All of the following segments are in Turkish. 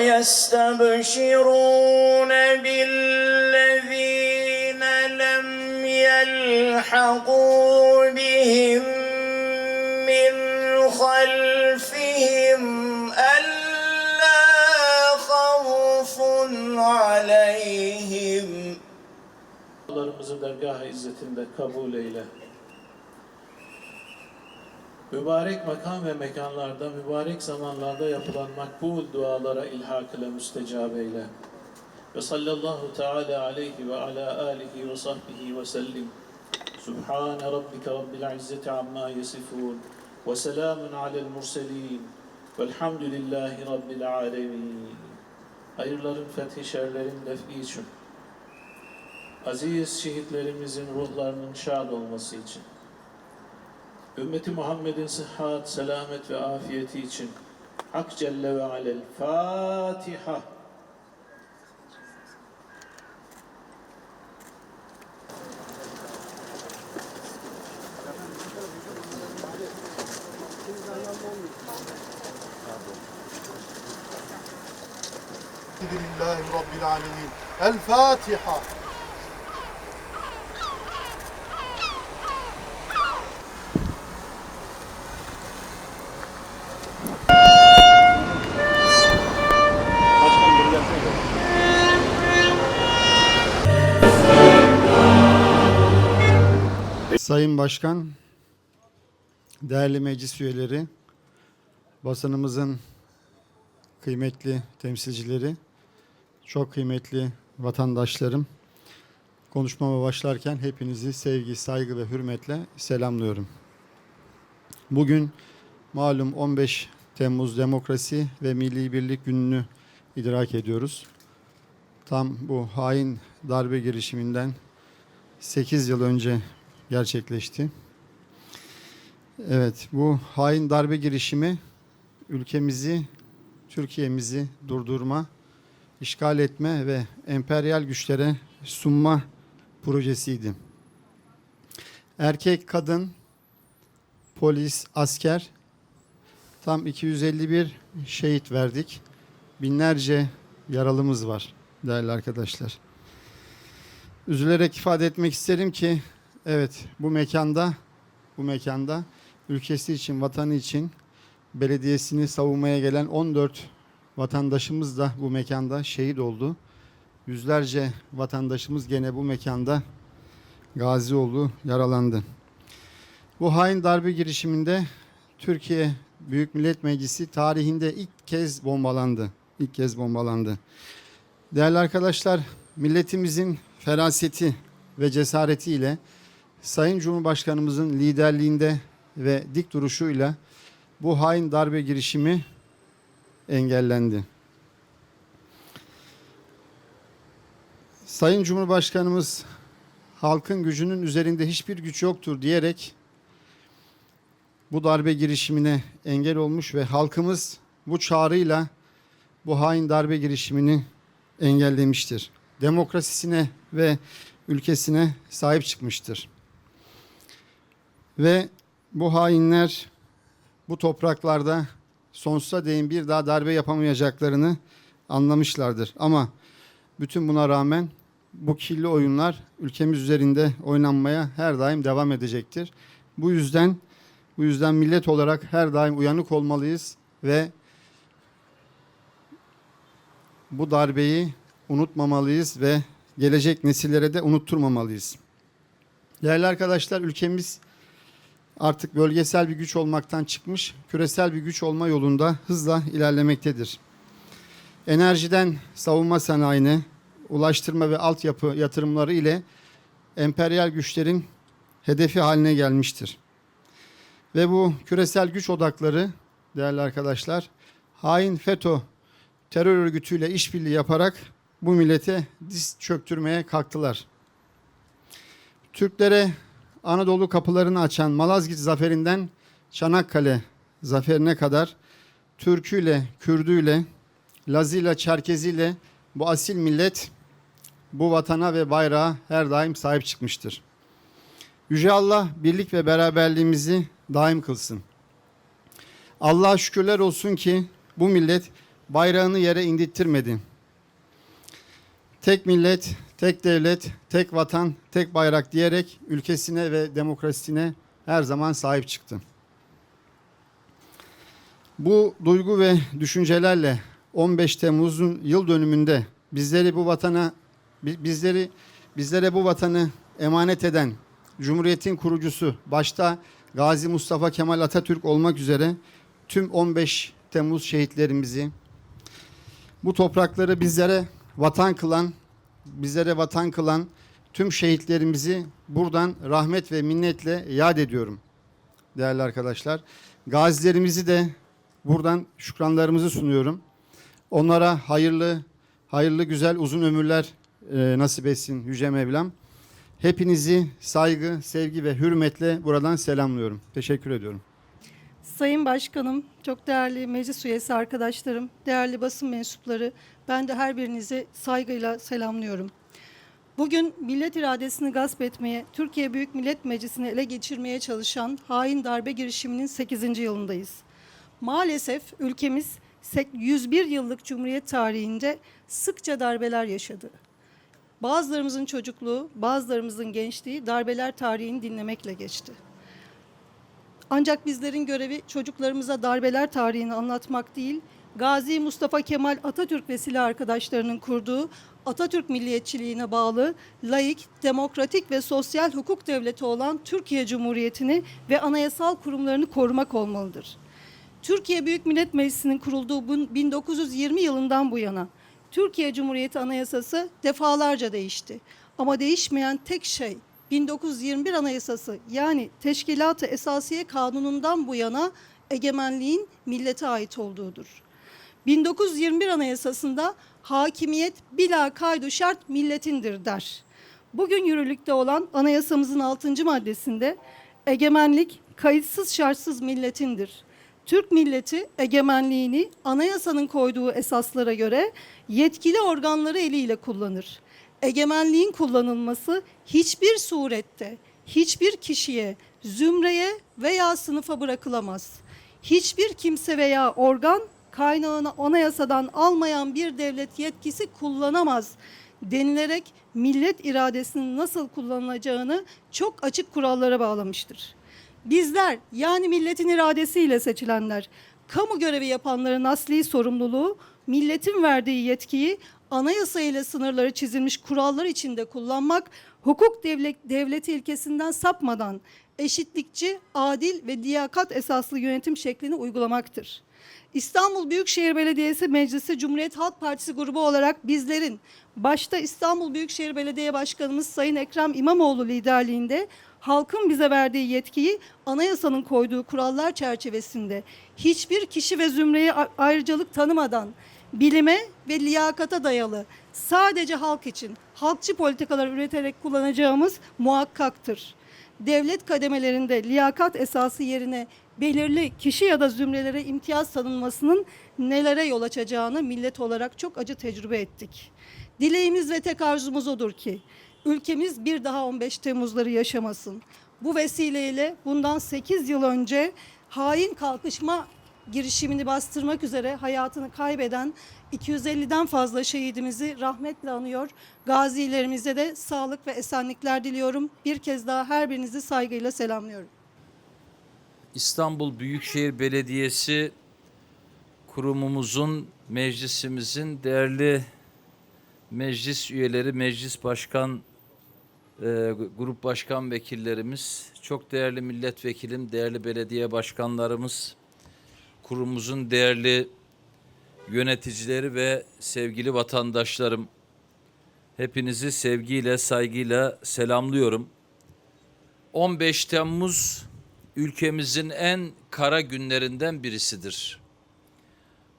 ويستبشرون بالذين لم يلحقوا بهم من خلفهم ألا خوف عليهم Dualarımızı dergah-ı izzetinde kabul eyle. Mübarek makam ve mekanlarda, mübarek zamanlarda yapılan makbul dualara ilhak ile müstecab eyle. Ve sallallahu teala aleyhi ve ala alihi ve sahbihi ve sellim. Subhane rabbike rabbil izzeti amma yasifun. Ve selamun alel murselin. Velhamdülillahi rabbil alemin. Hayırların fethi şerlerin defi için aziz şehitlerimizin ruhlarının şad olması için, ümmeti Muhammed'in sıhhat, selamet ve afiyeti için Hak Celle ve Alel Fatiha. Elhamdülillahi Rabbil Alemin. El Fatiha. Sayın Başkan, değerli meclis üyeleri, basınımızın kıymetli temsilcileri, çok kıymetli vatandaşlarım, konuşmama başlarken hepinizi sevgi, saygı ve hürmetle selamlıyorum. Bugün malum 15 Temmuz Demokrasi ve Milli Birlik Günü'nü idrak ediyoruz. Tam bu hain darbe girişiminden 8 yıl önce gerçekleşti. Evet, bu hain darbe girişimi ülkemizi, Türkiye'mizi durdurma, işgal etme ve emperyal güçlere sunma projesiydi. Erkek, kadın, polis, asker tam 251 şehit verdik. Binlerce yaralımız var değerli arkadaşlar. Üzülerek ifade etmek isterim ki Evet, bu mekanda, bu mekanda ülkesi için, vatanı için belediyesini savunmaya gelen 14 vatandaşımız da bu mekanda şehit oldu. Yüzlerce vatandaşımız gene bu mekanda gazi oldu, yaralandı. Bu hain darbe girişiminde Türkiye Büyük Millet Meclisi tarihinde ilk kez bombalandı. İlk kez bombalandı. Değerli arkadaşlar, milletimizin feraseti ve cesaretiyle Sayın Cumhurbaşkanımızın liderliğinde ve dik duruşuyla bu hain darbe girişimi engellendi. Sayın Cumhurbaşkanımız halkın gücünün üzerinde hiçbir güç yoktur diyerek bu darbe girişimine engel olmuş ve halkımız bu çağrıyla bu hain darbe girişimini engellemiştir. Demokrasisine ve ülkesine sahip çıkmıştır. Ve bu hainler bu topraklarda sonsuza değin bir daha darbe yapamayacaklarını anlamışlardır. Ama bütün buna rağmen bu kirli oyunlar ülkemiz üzerinde oynanmaya her daim devam edecektir. Bu yüzden bu yüzden millet olarak her daim uyanık olmalıyız ve bu darbeyi unutmamalıyız ve gelecek nesillere de unutturmamalıyız. Değerli arkadaşlar ülkemiz artık bölgesel bir güç olmaktan çıkmış, küresel bir güç olma yolunda hızla ilerlemektedir. Enerjiden savunma sanayine, ulaştırma ve altyapı yatırımları ile emperyal güçlerin hedefi haline gelmiştir. Ve bu küresel güç odakları değerli arkadaşlar hain FETÖ terör örgütüyle işbirliği yaparak bu millete diz çöktürmeye kalktılar. Türklere Anadolu kapılarını açan Malazgirt zaferinden Çanakkale zaferine kadar Türküyle, Kürdüyle, Lazıyla, Çerkeziyle bu asil millet bu vatana ve bayrağa her daim sahip çıkmıştır. Yüce Allah birlik ve beraberliğimizi daim kılsın. Allah'a şükürler olsun ki bu millet bayrağını yere indirttirmedi. Tek millet, tek devlet, tek vatan, tek bayrak diyerek ülkesine ve demokrasisine her zaman sahip çıktı. Bu duygu ve düşüncelerle 15 Temmuz'un yıl dönümünde bizleri bu vatana bi- bizleri bizlere bu vatanı emanet eden Cumhuriyet'in kurucusu başta Gazi Mustafa Kemal Atatürk olmak üzere tüm 15 Temmuz şehitlerimizi bu toprakları bizlere vatan kılan bizlere vatan kılan tüm şehitlerimizi buradan rahmet ve minnetle yad ediyorum değerli arkadaşlar. Gazilerimizi de buradan şükranlarımızı sunuyorum. Onlara hayırlı, hayırlı güzel uzun ömürler e, nasip etsin Yüce Mevlam. Hepinizi saygı, sevgi ve hürmetle buradan selamlıyorum. Teşekkür ediyorum. Sayın Başkanım, çok değerli meclis üyesi arkadaşlarım, değerli basın mensupları, ben de her birinizi saygıyla selamlıyorum. Bugün millet iradesini gasp etmeye, Türkiye Büyük Millet Meclisi'ni ele geçirmeye çalışan hain darbe girişiminin 8. yılındayız. Maalesef ülkemiz sek- 101 yıllık Cumhuriyet tarihinde sıkça darbeler yaşadı. Bazılarımızın çocukluğu, bazılarımızın gençliği darbeler tarihini dinlemekle geçti. Ancak bizlerin görevi çocuklarımıza darbeler tarihini anlatmak değil, Gazi Mustafa Kemal Atatürk ve silah arkadaşlarının kurduğu Atatürk milliyetçiliğine bağlı laik, demokratik ve sosyal hukuk devleti olan Türkiye Cumhuriyeti'ni ve anayasal kurumlarını korumak olmalıdır. Türkiye Büyük Millet Meclisi'nin kurulduğu bu 1920 yılından bu yana Türkiye Cumhuriyeti Anayasası defalarca değişti. Ama değişmeyen tek şey 1921 Anayasası yani Teşkilat-ı Esasiye Kanunu'ndan bu yana egemenliğin millete ait olduğudur. 1921 Anayasası'nda hakimiyet bila kaydu şart milletindir der. Bugün yürürlükte olan anayasamızın 6. maddesinde egemenlik kayıtsız şartsız milletindir. Türk milleti egemenliğini anayasanın koyduğu esaslara göre yetkili organları eliyle kullanır. Egemenliğin kullanılması hiçbir surette hiçbir kişiye, zümreye veya sınıfa bırakılamaz. Hiçbir kimse veya organ kaynağını anayasadan almayan bir devlet yetkisi kullanamaz denilerek millet iradesinin nasıl kullanılacağını çok açık kurallara bağlamıştır. Bizler yani milletin iradesiyle seçilenler, kamu görevi yapanların asli sorumluluğu milletin verdiği yetkiyi anayasa ile sınırları çizilmiş kurallar içinde kullanmak, hukuk devlet, devleti ilkesinden sapmadan eşitlikçi, adil ve liyakat esaslı yönetim şeklini uygulamaktır. İstanbul Büyükşehir Belediyesi Meclisi Cumhuriyet Halk Partisi grubu olarak bizlerin başta İstanbul Büyükşehir Belediye Başkanımız Sayın Ekrem İmamoğlu liderliğinde halkın bize verdiği yetkiyi anayasanın koyduğu kurallar çerçevesinde hiçbir kişi ve zümreye ayrıcalık tanımadan bilime ve liyakata dayalı sadece halk için halkçı politikalar üreterek kullanacağımız muhakkaktır. Devlet kademelerinde liyakat esası yerine belirli kişi ya da zümrelere imtiyaz tanınmasının nelere yol açacağını millet olarak çok acı tecrübe ettik. Dileğimiz ve tek arzumuz odur ki ülkemiz bir daha 15 Temmuzları yaşamasın. Bu vesileyle bundan 8 yıl önce hain kalkışma girişimini bastırmak üzere hayatını kaybeden 250'den fazla şehidimizi rahmetle anıyor. Gazilerimize de sağlık ve esenlikler diliyorum. Bir kez daha her birinizi saygıyla selamlıyorum. İstanbul Büyükşehir Belediyesi kurumumuzun, meclisimizin değerli meclis üyeleri, meclis başkan, e, grup başkan vekillerimiz, çok değerli milletvekilim, değerli belediye başkanlarımız, kurumumuzun değerli yöneticileri ve sevgili vatandaşlarım, hepinizi sevgiyle, saygıyla selamlıyorum. 15 Temmuz ülkemizin en kara günlerinden birisidir.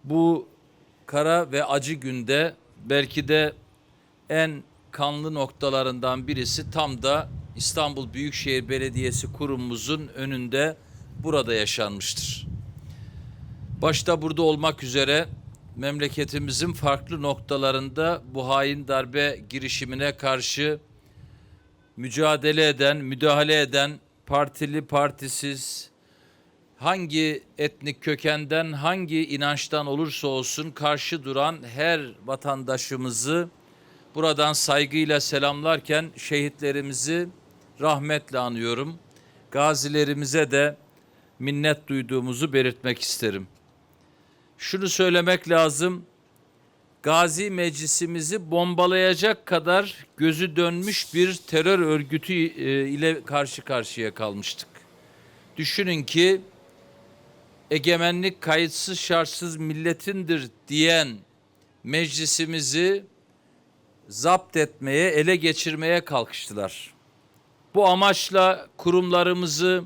Bu kara ve acı günde belki de en kanlı noktalarından birisi tam da İstanbul Büyükşehir Belediyesi kurumumuzun önünde burada yaşanmıştır. Başta burada olmak üzere memleketimizin farklı noktalarında bu hain darbe girişimine karşı mücadele eden, müdahale eden partili partisiz hangi etnik kökenden, hangi inançtan olursa olsun karşı duran her vatandaşımızı buradan saygıyla selamlarken şehitlerimizi rahmetle anıyorum. Gazilerimize de minnet duyduğumuzu belirtmek isterim. Şunu söylemek lazım. Gazi Meclisimizi bombalayacak kadar gözü dönmüş bir terör örgütü e, ile karşı karşıya kalmıştık. Düşünün ki egemenlik kayıtsız şartsız milletindir diyen meclisimizi zapt etmeye, ele geçirmeye kalkıştılar. Bu amaçla kurumlarımızı,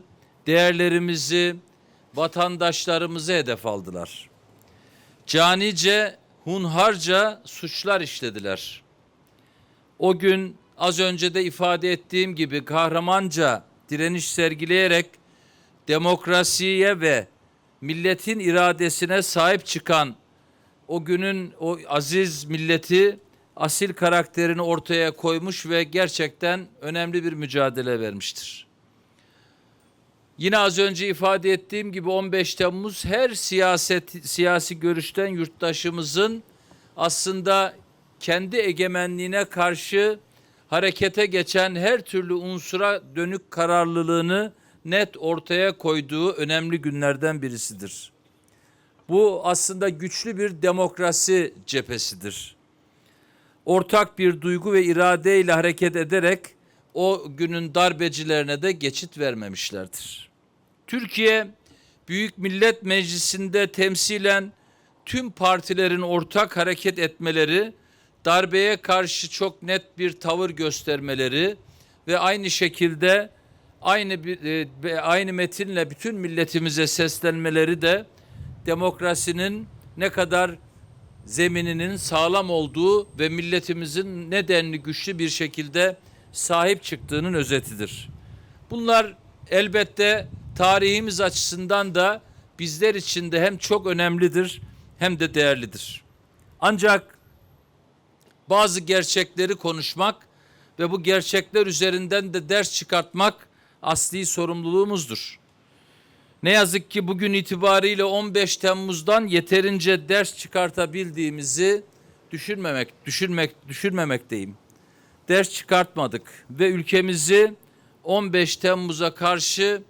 değerlerimizi, vatandaşlarımızı hedef aldılar. Canice, hunharca suçlar işlediler. O gün az önce de ifade ettiğim gibi kahramanca direniş sergileyerek demokrasiye ve milletin iradesine sahip çıkan o günün o aziz milleti asil karakterini ortaya koymuş ve gerçekten önemli bir mücadele vermiştir. Yine az önce ifade ettiğim gibi 15 Temmuz her siyaset siyasi görüşten yurttaşımızın aslında kendi egemenliğine karşı harekete geçen her türlü unsura dönük kararlılığını net ortaya koyduğu önemli günlerden birisidir. Bu aslında güçlü bir demokrasi cephesidir. Ortak bir duygu ve iradeyle hareket ederek o günün darbecilerine de geçit vermemişlerdir. Türkiye Büyük Millet Meclisi'nde temsilen tüm partilerin ortak hareket etmeleri, darbeye karşı çok net bir tavır göstermeleri ve aynı şekilde aynı e, aynı metinle bütün milletimize seslenmeleri de demokrasinin ne kadar zemininin sağlam olduğu ve milletimizin nedenli güçlü bir şekilde sahip çıktığının özetidir. Bunlar elbette tarihimiz açısından da bizler için de hem çok önemlidir hem de değerlidir. Ancak bazı gerçekleri konuşmak ve bu gerçekler üzerinden de ders çıkartmak asli sorumluluğumuzdur. Ne yazık ki bugün itibariyle 15 Temmuz'dan yeterince ders çıkartabildiğimizi düşünmemek, düşünmek, düşünmemekteyim. Ders çıkartmadık ve ülkemizi 15 Temmuz'a karşı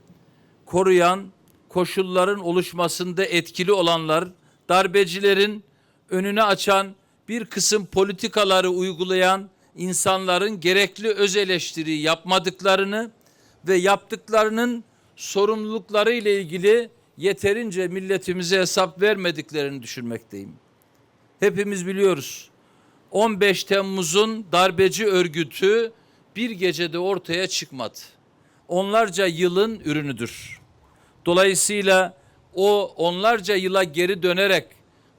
koruyan koşulların oluşmasında etkili olanlar, darbecilerin önünü açan bir kısım politikaları uygulayan insanların gerekli öz eleştiri yapmadıklarını ve yaptıklarının sorumlulukları ile ilgili yeterince milletimize hesap vermediklerini düşünmekteyim. Hepimiz biliyoruz. 15 Temmuz'un darbeci örgütü bir gecede ortaya çıkmadı. Onlarca yılın ürünüdür. Dolayısıyla o onlarca yıla geri dönerek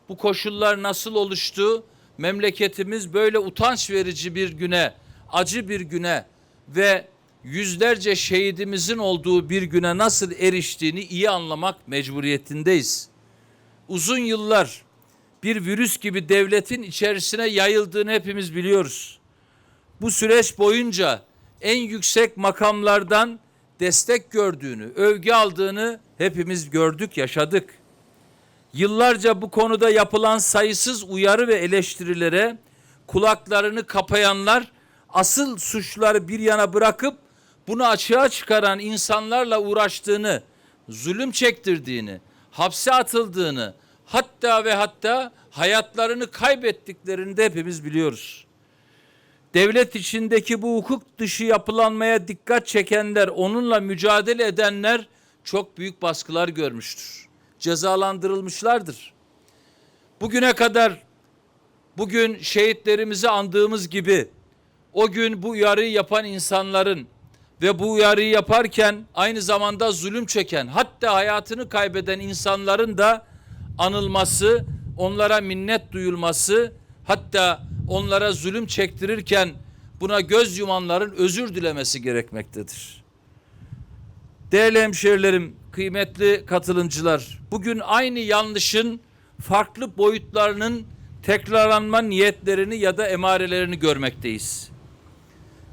bu koşullar nasıl oluştu? Memleketimiz böyle utanç verici bir güne, acı bir güne ve yüzlerce şehidimizin olduğu bir güne nasıl eriştiğini iyi anlamak mecburiyetindeyiz. Uzun yıllar bir virüs gibi devletin içerisine yayıldığını hepimiz biliyoruz. Bu süreç boyunca en yüksek makamlardan destek gördüğünü, övgü aldığını hepimiz gördük, yaşadık. Yıllarca bu konuda yapılan sayısız uyarı ve eleştirilere kulaklarını kapayanlar asıl suçları bir yana bırakıp bunu açığa çıkaran insanlarla uğraştığını, zulüm çektirdiğini, hapse atıldığını, hatta ve hatta hayatlarını kaybettiklerini de hepimiz biliyoruz. Devlet içindeki bu hukuk dışı yapılanmaya dikkat çekenler, onunla mücadele edenler çok büyük baskılar görmüştür. Cezalandırılmışlardır. Bugüne kadar bugün şehitlerimizi andığımız gibi o gün bu uyarıyı yapan insanların ve bu uyarıyı yaparken aynı zamanda zulüm çeken hatta hayatını kaybeden insanların da anılması, onlara minnet duyulması hatta onlara zulüm çektirirken buna göz yumanların özür dilemesi gerekmektedir. Değerli hemşehrilerim, kıymetli katılımcılar, bugün aynı yanlışın farklı boyutlarının tekrarlanma niyetlerini ya da emarelerini görmekteyiz.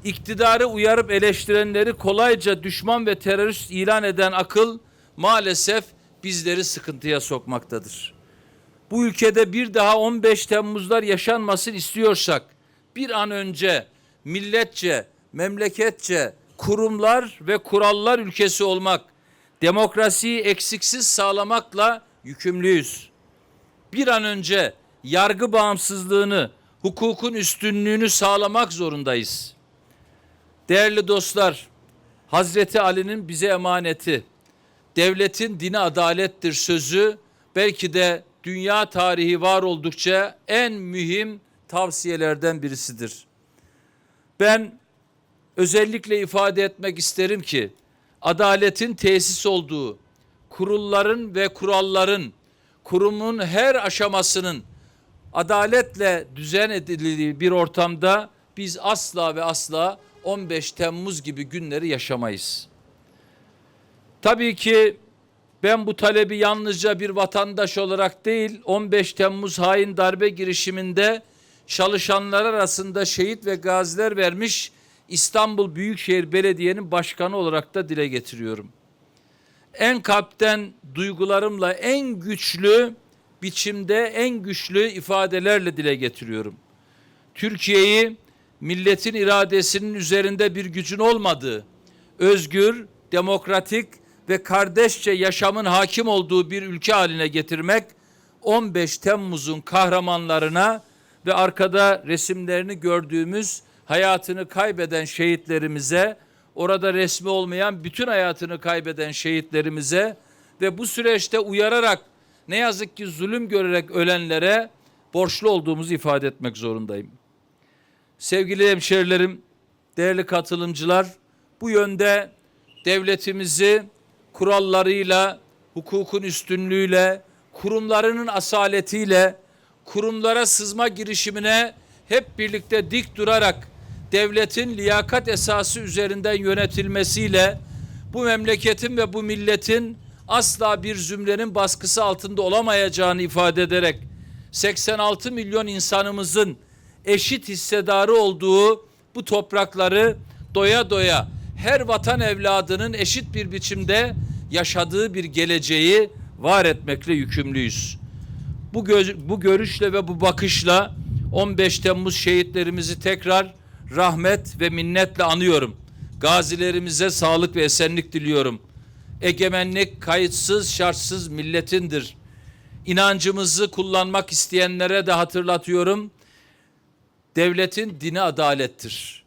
İktidarı uyarıp eleştirenleri kolayca düşman ve terörist ilan eden akıl maalesef bizleri sıkıntıya sokmaktadır. Bu ülkede bir daha 15 Temmuzlar yaşanmasın istiyorsak bir an önce milletçe, memleketçe, kurumlar ve kurallar ülkesi olmak, demokrasiyi eksiksiz sağlamakla yükümlüyüz. Bir an önce yargı bağımsızlığını, hukukun üstünlüğünü sağlamak zorundayız. Değerli dostlar, Hazreti Ali'nin bize emaneti, devletin dini adalettir sözü belki de dünya tarihi var oldukça en mühim tavsiyelerden birisidir. Ben özellikle ifade etmek isterim ki adaletin tesis olduğu, kurulların ve kuralların, kurumun her aşamasının adaletle düzen edildiği bir ortamda biz asla ve asla 15 Temmuz gibi günleri yaşamayız. Tabii ki ben bu talebi yalnızca bir vatandaş olarak değil 15 Temmuz hain darbe girişiminde çalışanlar arasında şehit ve gaziler vermiş İstanbul Büyükşehir Belediye'nin başkanı olarak da dile getiriyorum. En kalpten duygularımla en güçlü biçimde en güçlü ifadelerle dile getiriyorum. Türkiye'yi milletin iradesinin üzerinde bir gücün olmadığı, özgür, demokratik ve kardeşçe yaşamın hakim olduğu bir ülke haline getirmek 15 Temmuz'un kahramanlarına ve arkada resimlerini gördüğümüz hayatını kaybeden şehitlerimize, orada resmi olmayan bütün hayatını kaybeden şehitlerimize ve bu süreçte uyararak ne yazık ki zulüm görerek ölenlere borçlu olduğumuzu ifade etmek zorundayım. Sevgili hemşerilerim, değerli katılımcılar, bu yönde devletimizi kurallarıyla, hukukun üstünlüğüyle, kurumlarının asaletiyle, kurumlara sızma girişimine hep birlikte dik durarak devletin liyakat esası üzerinden yönetilmesiyle bu memleketin ve bu milletin asla bir zümrenin baskısı altında olamayacağını ifade ederek 86 milyon insanımızın eşit hissedarı olduğu bu toprakları doya doya her vatan evladının eşit bir biçimde yaşadığı bir geleceği var etmekle yükümlüyüz. Bu, gö- bu görüşle ve bu bakışla 15 Temmuz şehitlerimizi tekrar rahmet ve minnetle anıyorum. Gazilerimize sağlık ve esenlik diliyorum. Egemenlik kayıtsız şartsız milletindir. İnancımızı kullanmak isteyenlere de hatırlatıyorum. Devletin dini adalettir.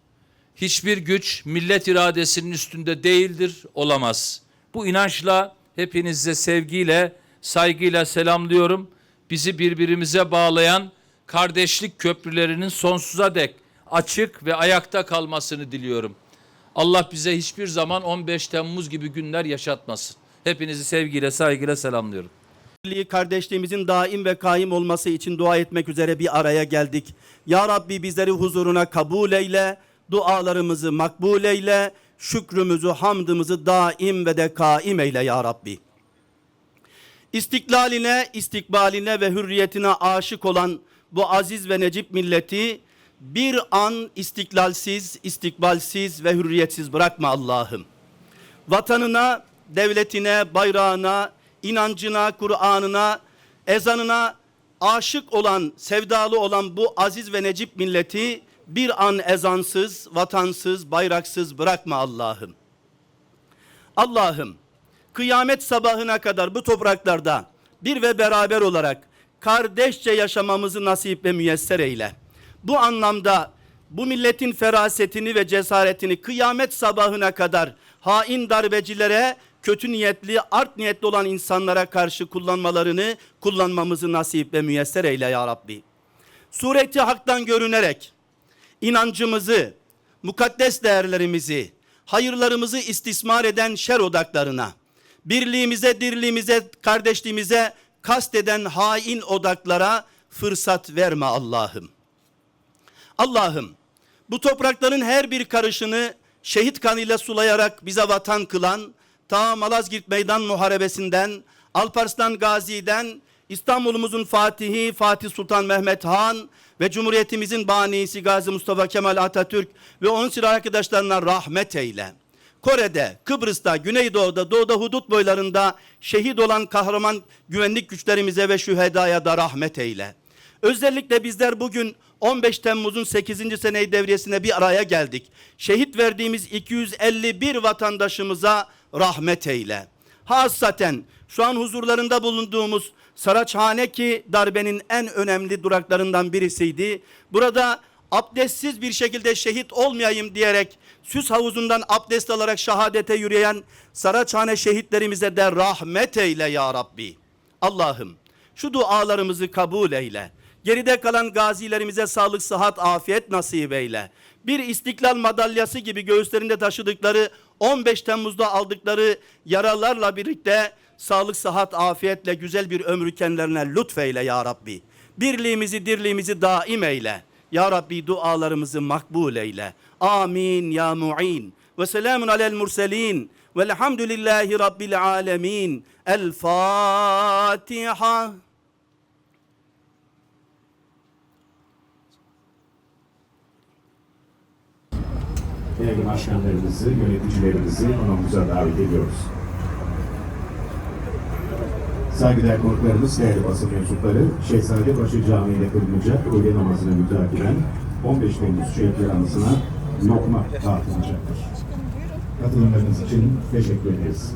Hiçbir güç millet iradesinin üstünde değildir, olamaz. Bu inançla hepinize sevgiyle, saygıyla selamlıyorum. Bizi birbirimize bağlayan kardeşlik köprülerinin sonsuza dek açık ve ayakta kalmasını diliyorum. Allah bize hiçbir zaman 15 Temmuz gibi günler yaşatmasın. Hepinizi sevgiyle, saygıyla selamlıyorum. birliği kardeşliğimizin daim ve kaim olması için dua etmek üzere bir araya geldik. Ya Rabbi bizleri huzuruna kabul eyle, dualarımızı makbul eyle, şükrümüzü, hamdımızı daim ve de kaim eyle ya Rabbi. İstiklaline, istikbaline ve hürriyetine aşık olan bu aziz ve necip milleti bir an istiklalsiz, istikbalsiz ve hürriyetsiz bırakma Allah'ım vatanına, devletine, bayrağına, inancına, Kur'an'ına, ezanına aşık olan, sevdalı olan bu aziz ve necip milleti bir an ezansız, vatansız, bayraksız bırakma Allah'ım. Allah'ım kıyamet sabahına kadar bu topraklarda bir ve beraber olarak kardeşçe yaşamamızı nasip ve müyesser eyle. Bu anlamda bu milletin ferasetini ve cesaretini kıyamet sabahına kadar hain darbecilere, kötü niyetli, art niyetli olan insanlara karşı kullanmalarını kullanmamızı nasip ve müyesser eyle ya Rabbi. Sureti haktan görünerek inancımızı, mukaddes değerlerimizi, hayırlarımızı istismar eden şer odaklarına, birliğimize, dirliğimize, kardeşliğimize kasteden hain odaklara fırsat verme Allah'ım. Allah'ım bu toprakların her bir karışını şehit kanıyla sulayarak bize vatan kılan, ta Malazgirt Meydan Muharebesi'nden, Alparslan Gazi'den, İstanbul'umuzun Fatihi Fatih Sultan Mehmet Han ve Cumhuriyetimizin banisi Gazi Mustafa Kemal Atatürk ve onun silah arkadaşlarına rahmet eyle. Kore'de, Kıbrıs'ta, Güneydoğu'da, Doğu'da hudut boylarında şehit olan kahraman güvenlik güçlerimize ve şühedaya da rahmet eyle. Özellikle bizler bugün 15 Temmuz'un 8. seneyi devriyesine bir araya geldik. Şehit verdiğimiz 251 vatandaşımıza rahmet eyle. Hassaten şu an huzurlarında bulunduğumuz Saraçhane ki darbenin en önemli duraklarından birisiydi. Burada abdestsiz bir şekilde şehit olmayayım diyerek süs havuzundan abdest alarak şehadete yürüyen Saraçhane şehitlerimize de rahmet eyle ya Rabbi. Allah'ım şu dualarımızı kabul eyle. Geride kalan gazilerimize sağlık, sıhhat, afiyet nasip eyle. Bir istiklal madalyası gibi göğüslerinde taşıdıkları 15 Temmuz'da aldıkları yaralarla birlikte sağlık, sıhhat, afiyetle güzel bir ömrü kendilerine lütfeyle ya Rabbi. Birliğimizi, dirliğimizi daim eyle. Ya Rabbi dualarımızı makbul eyle. Amin ya mu'in. Ve selamun alel murselin. Velhamdülillahi Rabbil alemin. El Fatiha. Değerli başkanlarımızı, yöneticilerimizi anamıza davet ediyoruz. Saygıdeğer konuklarımız, değerli basın mensupları, Şehzadebaşı Camii'de kılınacak öğle namazına mütakiben 15 Temmuz şehitleri anısına lokma dağıtılacaktır. Katılımlarınız için teşekkür ederiz.